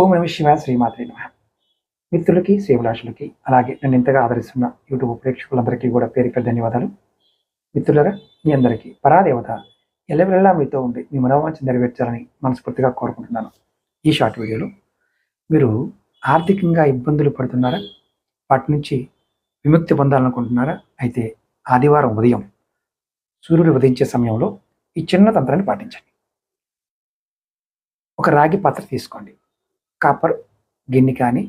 ఓం నమ శివాయ శ్రీమాత్రి నమ. మిత్రులకి శ్రీభిలాషులకి అలాగే నన్ను ఇంతగా ఆదరిస్తున్న యూట్యూబ్ ప్రేక్షకులందరికీ కూడా పేరుపై ధన్యవాదాలు. మిత్రులరా మీ అందరికీ పరాదేవత ఎల్లవెల్లా మీతో ఉండి మీ మనోవాంఛ నెరవేర్చాలని మనస్ఫూర్తిగా కోరుకుంటున్నాను. ఈ షార్ట్ వీడియోలో మీరు ఆర్థికంగా ఇబ్బందులు పడుతున్నారా? వాటి నుంచి విముక్తి పొందాలనుకుంటున్నారా? అయితే ఆదివారం ఉదయం సూర్యుడు ఉదయించే సమయంలో ఈ చిన్న తంత్రాన్ని పాటించండి. ఒక రాగి పాత్ర తీసుకోండి. కాపర్ గిన్నె కానీ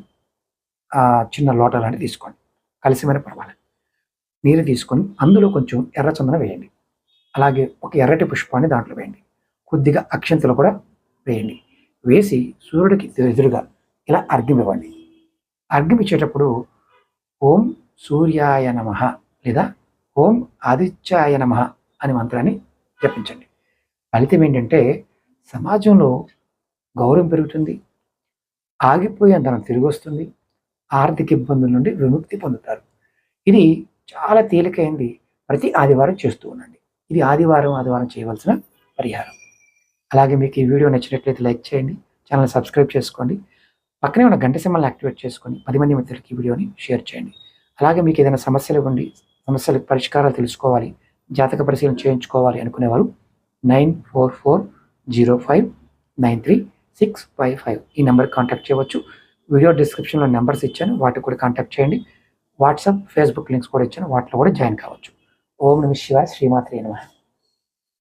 చిన్న లోట లాంటివి తీసుకోండి. కలిసిమైన పర్వాలేదు. నీరు తీసుకొని అందులో కొంచెం ఎర్ర చందనం వేయండి. అలాగే ఒక ఎర్రటి పుష్పాన్ని దాంట్లో వేయండి. కొద్దిగా అక్షంతలు కూడా వేయండి. వేసి సూర్యుడికి ఎదురుగా ఇలా అర్ఘ్యం ఇవ్వండి. అర్ఘ్యం ఇచ్చేటప్పుడు ఓం సూర్యాయ నమ లేదా ఓం ఆదిత్యాయ నమ అనే మంత్రాన్ని జపించండి. ఫలితం ఏంటంటే సమాజంలో గౌరవం పెరుగుతుంది. ఆగిపోయే ధనం తిరిగి వస్తుంది ఆర్థిక ఇబ్బందుల నుండి విముక్తి పొందుతారు. ఇది చాలా తేలికైంది. ప్రతి ఆదివారం చేస్తూ ఉండండి. ఇది ఆదివారం ఆదివారం చేయవలసిన పరిహారం. అలాగే మీకు ఈ వీడియో నచ్చినట్లయితే లైక్ చేయండి. ఛానల్ సబ్స్క్రైబ్ చేసుకోండి. పక్కనే ఉన్న గంట సింబల్ని యాక్టివేట్ చేసుకొని పది మంది మిత్రులకి ఈ వీడియోని షేర్ చేయండి. అలాగే మీకు ఏదైనా సమస్యలు ఉండి సమస్యలకు పరిష్కారాలు తెలుసుకోవాలి జాతక పరిశీలన చేయించుకోవాలి అనుకునేవారు nine four four zero five nine three six five five ఈ నెంబర్కి కాంటాక్ట్ చేయవచ్చు. వీడియో డిస్క్రిప్షన్లో నెంబర్స్ ఇచ్చాను. వాటికి కూడా కాంటాక్ట్ చేయండి. వాట్సాప్ ఫేస్బుక్ లింక్స్ కూడా ఇచ్చాను. వాటిలో కూడా జాయిన్ కావచ్చు. ఓం నమ శివాయ. శ్రీమాత్రి నమ.